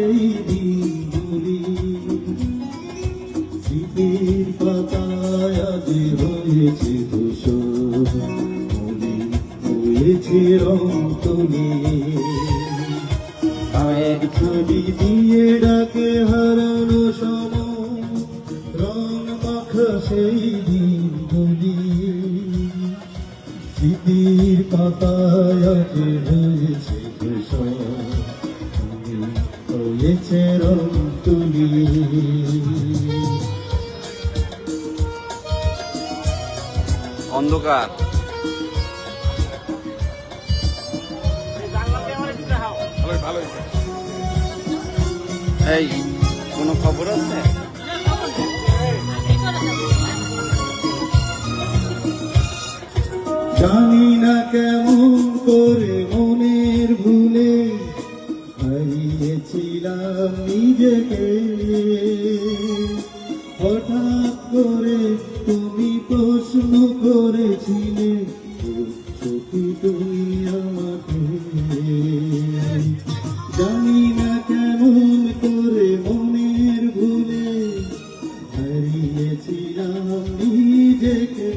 সেই দিনগুলি স্মৃতির পাতায় আজ হয়েছে ধূসর মনে হয়েছে এক ছবি দিয়ে ডাকে হারানো সময়, রং মাখা সেই দিনগুলি স্মৃতির পাতায় আজ হয়েছে ধূসর হয়েছে রং তুলি অন্ধকার। এই কোনো খবর আছে? জানি না কেমন হঠাৎ করে তুমি প্রশ্ন করেছিলে, সত্যি তুমি আমাকে? জানি না কেমন করে মনের ভুলে হারিয়েছিলাম নিজেকে।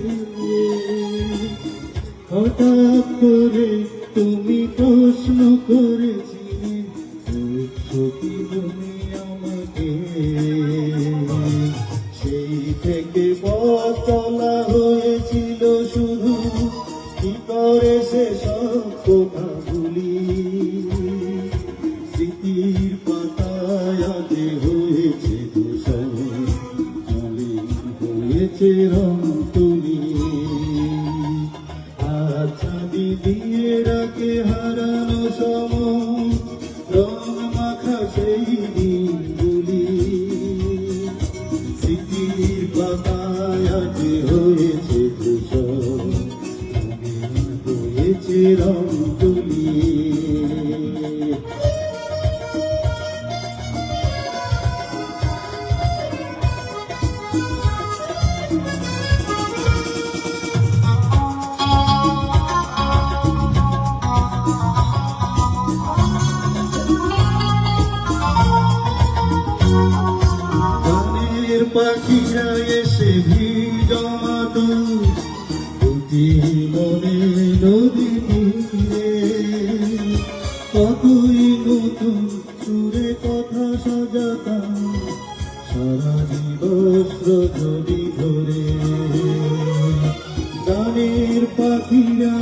হঠাৎ করে তুমি প্রশ্ন করেছিলে, সত্যি তুমি হয়েছিল শুধু কি করে সে সব কথা ভুলি স্মৃতির পাতায় আজ হয়েছে দূষণ হয়েছে রং তুলি আচ্ছা দিয়ে রাখে হারানো সময়, রং মাখা সেই রং তুলি গানের পাখিরা এসে ভিড় জীবনে নদী তীরে কতই কথা সাজাতাম সারা দিবস যদি ধরে। গানের পাখিরা